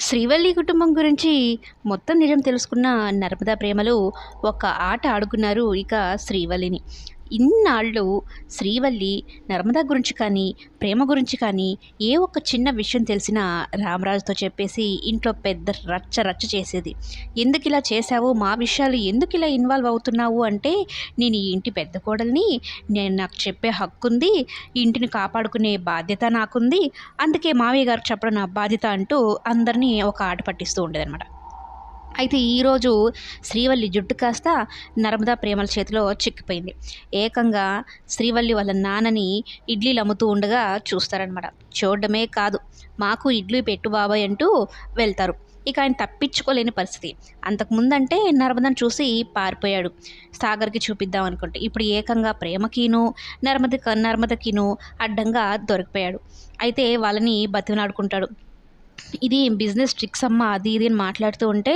శ్రీవల్లి కుటుంబం గురించి మొత్తం నిజం తెలుసుకున్న నర్మదా ప్రేమలు ఒక ఆట ఆడుకున్నారు ఇక శ్రీవల్లిని. ఇన్నాళ్ళు శ్రీవల్లి నర్మదా గురించి కానీ ప్రేమ గురించి కానీ ఏ ఒక్క చిన్న విషయం తెలిసినా రామరాజుతో చెప్పేసి ఇంట్లో పెద్ద రచ్చ రచ్చ చేసేది. ఎందుకు ఇలా చేశావు? మా విషయాలు ఎందుకు ఇలా ఇన్వాల్వ్ అవుతున్నావు? అంటే నేను ఈ ఇంటి పెద్ద కోడల్ని నేను నాకు చెప్పే హక్కు ఉంది ఇంటిని కాపాడుకునే బాధ్యత నాకుంది అందుకే మావయ్య గారు చెప్పడం నా బాధ్యత అంటూ అందరినీ ఒక ఆట పట్టిస్తూ ఉండేదన్నమాట. అయితే ఈరోజు శ్రీవల్లి జుట్టు కాస్త నర్మదా ప్రేమల చేతిలో చిక్కిపోయింది. ఏకంగా శ్రీవల్లి వాళ్ళ నాన్నని ఇడ్లీలు అమ్ముతూ ఉండగా చూస్తారనమాట చూడడమే కాదు మాకు ఇడ్లీ పెట్టు బాబాయ్ అంటూ వెళ్తారు. ఇక ఆయన తప్పించుకోలేని పరిస్థితి. అంతకుముందంటే నర్మదను చూసి పారిపోయాడు. సాగర్కి చూపిద్దాం అనుకుంటే ఇప్పుడు ఏకంగా ప్రేమకిను నర్మద నర్మదకిను అడ్డంగా దొరికిపోయాడు. అయితే వాళ్ళని బతిమలాడుకుంటాడు. ఇది బిజినెస్ ట్రిక్స్ అమ్మ అది ఇది అని మాట్లాడుతూ ఉంటే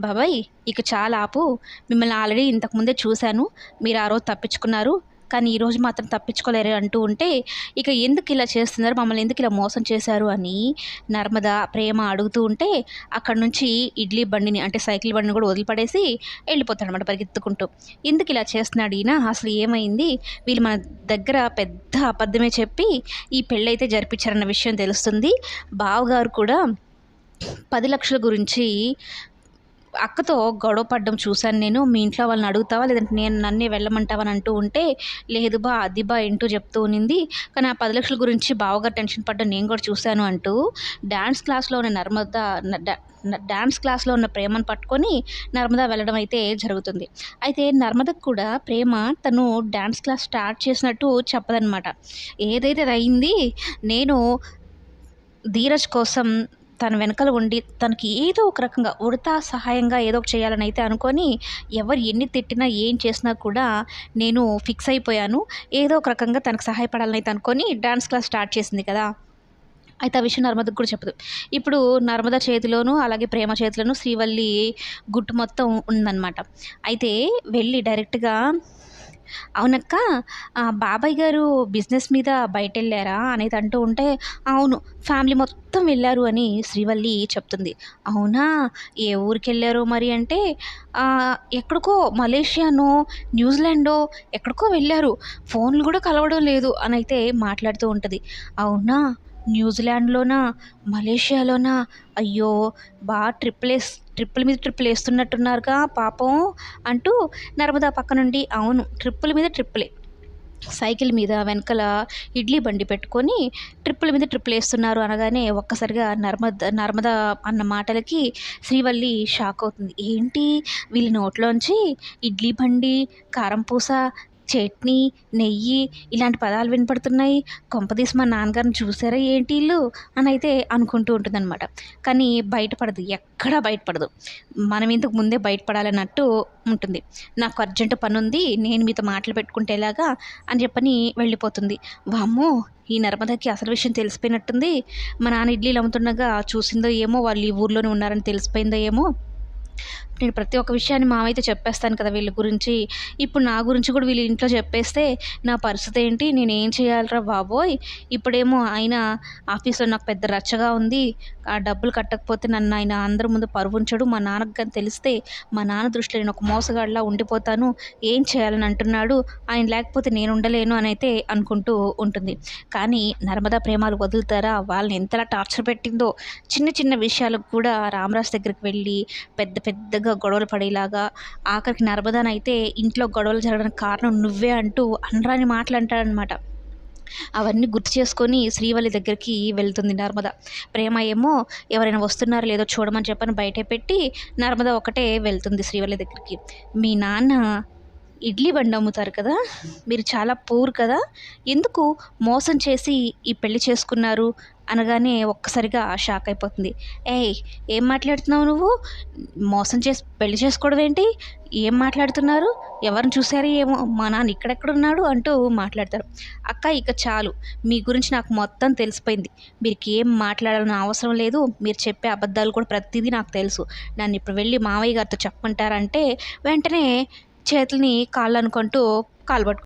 బాబాయ్ ఇక చాలా ఆపు మిమ్మల్ని ఆల్రెడీ ఇంతకుముందే చూశాను. మీరు ఆ రోజు తప్పించుకున్నారు. కానీ ఈరోజు మాత్రం తప్పించుకోలేరు అంటూ ఉంటే ఇక ఎందుకు ఇలా చేస్తున్నారు? మమ్మల్ని ఎందుకు ఇలా మోసం చేశారు? అని నర్మద ప్రేమ అడుగుతూ ఉంటే అక్కడ నుంచి ఇడ్లీ బండిని అంటే సైకిల్ బండిని కూడా వదిలిపడేసి వెళ్ళిపోతాడు అనమాట పరిగెత్తుకుంటూ. ఎందుకు ఇలా చేస్తున్నాడు ఈయన? అసలు ఏమైంది? వీళ్ళు మన దగ్గర పెద్ద అబద్ధమే చెప్పి ఈ పెళ్ళైతే జరిపించారన్న విషయం తెలుస్తుంది. బావగారు కూడా పది లక్షల గురించి అక్కతో గొడవ పడ్డం చూశాను నేను. మీ ఇంట్లో వాళ్ళని అడుగుతావా? లేదంటే నేను నన్నే వెళ్ళమంటావా అని అంటూ ఉంటే లేదు బా అది బా ఏంటో చెప్తూ ఉన్నింది కానీ ఆ పది లక్షల గురించి బావగా టెన్షన్ పడ్డం నేను కూడా చూశాను అంటూ డ్యాన్స్ క్లాస్లో ఉన్న నర్మద డ్యాన్స్ క్లాస్లో ఉన్న ప్రేమను పట్టుకొని నర్మద వెళ్ళడం అయితే జరుగుతుంది. అయితే నర్మదకు కూడా ప్రేమ తను డ్యాన్స్ క్లాస్ స్టార్ట్ చేసినట్టు చెప్పదనమాట ఏదైతే అది అయింది నేను ధీరజ్ కోసం తన వెనకాల ఉండి తనకి ఏదో ఒక రకంగా ఉడతా సహాయంగా ఏదో ఒక చేయాలని అయితే అనుకొని ఎవరు ఎన్ని తిట్టినా ఏం చేసినా కూడా నేను ఫిక్స్ అయిపోయాను. ఏదో ఒక రకంగా తనకు సహాయపడాలని అయితే అనుకొని డాన్స్ క్లాస్ స్టార్ట్ చేసింది కదా. అయితే ఆ విషయం నర్మదకు కూడా చెప్పదు. ఇప్పుడు నర్మద చేతిలోను అలాగే ప్రేమ చేతిలోను శ్రీవల్లి గుట్టు మొత్తం ఉందన్నమాట. అయితే వెళ్ళి డైరెక్ట్గా అవునక్క బాబాయ్ గారు బిజినెస్ మీద బయట వెళ్ళారా అనేది అంటూ ఉంటే అవును ఫ్యామిలీ మొత్తం వెళ్ళారు అని శ్రీవల్లి చెప్తుంది. అవునా? ఏ ఊరికి వెళ్ళారు మరి అంటే ఎక్కడికో మలేషియానో న్యూజిలాండో ఎక్కడికో వెళ్ళారు. ఫోన్లు కూడా కలవడం లేదు అని అయితే మాట్లాడుతూ ఉంటుంది. అవునా? న్యూజిలాండ్లోనా? మలేషియాలోనా? అయ్యో బాగా ట్రిప్లేస్. ట్రిప్పుల మీద ట్రిప్పులు వేస్తున్నట్టున్నారుగా పాపం అంటూ నర్మదా పక్క నుండి అవును ట్రిప్పుల మీద ట్రిప్పులే. సైకిల్ మీద వెనకల ఇడ్లీ బండి పెట్టుకొని ట్రిప్పుల మీద ట్రిప్పులు వేస్తున్నారు అనగానే ఒక్కసారిగా నర్మద నర్మద అన్న మాటలకి శ్రీవల్లి షాక్ అవుతుంది. ఏంటి? వీళ్ళ నోట్లోంచి ఇడ్లీ బండి కారం పూస చట్నీ నెయ్యి ఇలాంటి పదాలు వినపడుతున్నాయి. కొంపదీసి మా నాన్నగారిని చూసారా ఏంటి ఇల్లు? అని అయితే అనుకుంటూ ఉంటుందన్నమాట. కానీ బయటపడదు. ఎక్కడా బయటపడదు. మనం ఇంతకు ముందే బయటపడాలన్నట్టు ఉంటుంది. నాకు అర్జెంటు పని ఉంది నేను మీతో మాటలు పెట్టుకుంటే ఎలాగా అని చెప్పని వెళ్ళిపోతుంది. వామ్మో ఈ నర్మదకి అసలు విషయం తెలిసిపోయినట్టుంది. మా నాన్న ఇడ్లీలు అమ్ముతుండగా చూసిందో ఏమో వాళ్ళు ఈ ఊర్లోనే ఉన్నారని తెలిసిపోయిందో ఏమో. నేను ప్రతి ఒక్క విషయాన్ని మావైతే చెప్పేస్తాను కదా వీళ్ళ గురించి. ఇప్పుడు నా గురించి కూడా వీళ్ళ ఇంట్లో చెప్పేస్తే నా పరిస్థితి ఏంటి? నేను ఏం చేయాలరా బాబోయ్? ఇప్పుడేమో ఆయన ఆఫీస్లో నాకు పెద్ద రచ్చగా ఉంది. ఆ డబ్బులు కట్టకపోతే నన్ను ఆయన అందరి ముందు పరువుంచడు. మా నాన్నకు కానీ తెలిస్తే మా నాన్న దృష్టిలో నేను ఒక మోసగాడిలా ఉండిపోతాను. ఏం చేయాలని అంటున్నాడు? ఆయన లేకపోతే నేను ఉండలేను అని అయితే అనుకుంటూ ఉంటుంది. కానీ నర్మదా ప్రేమాలు వదులుతారా? వాళ్ళని ఎంతలా టార్చర్ పెట్టిందో? చిన్న చిన్న విషయాలకు కూడా రామరాజ్ దగ్గరికి వెళ్ళి పెద్ద పెద్దగా గొడవలు పడేలాగా ఆఖరికి నర్మదానైతే ఇంట్లో గొడవలు జరగడానికి కారణం నువ్వే అంటూ అనరాని మాటలు అంటాడనమాట అవన్నీ గుర్తు చేసుకొని శ్రీవల్లి దగ్గరికి వెళ్తుంది నర్మద. ప్రేమ ఏమో ఎవరైనా వస్తున్నారో లేదో చూడమని చెప్పని బయట పెట్టి నర్మద ఒకటే వెళ్తుంది శ్రీవల్లి దగ్గరికి. మీ నాన్న ఇడ్లీ బండి అమ్ముతారు కదా? మీరు చాలా పూర్ కదా? ఎందుకు మోసం చేసి ఈ పెళ్ళి చేసుకున్నారు? అనగానే ఒక్కసారిగా షాక్ అయిపోతుంది. ఏయ్ ఏం మాట్లాడుతున్నావు నువ్వు? మోసం చేసి పెళ్ళి చేసుకోవడం ఏంటి? ఏం మాట్లాడుతున్నారు? ఎవరిని చూసారు ఏమో? మా నాన్న ఇక్కడెక్కడున్నాడు అంటూ మాట్లాడతారు. అక్క ఇక చాలు. మీ గురించి నాకు మొత్తం తెలిసిపోయింది. మీరు ఏం మాట్లాడాలని అవసరం లేదు. మీరు చెప్పే అబద్ధాలు కూడా ప్రతిదీ నాకు తెలుసు. నన్ను ఇప్పుడు వెళ్ళి మావయ్య గారితో చెప్పమంటారంటే వెంటనే చేతుల్ని కాళ్ళు అనుకుంటూ కాలు పట్టుకుంటాడు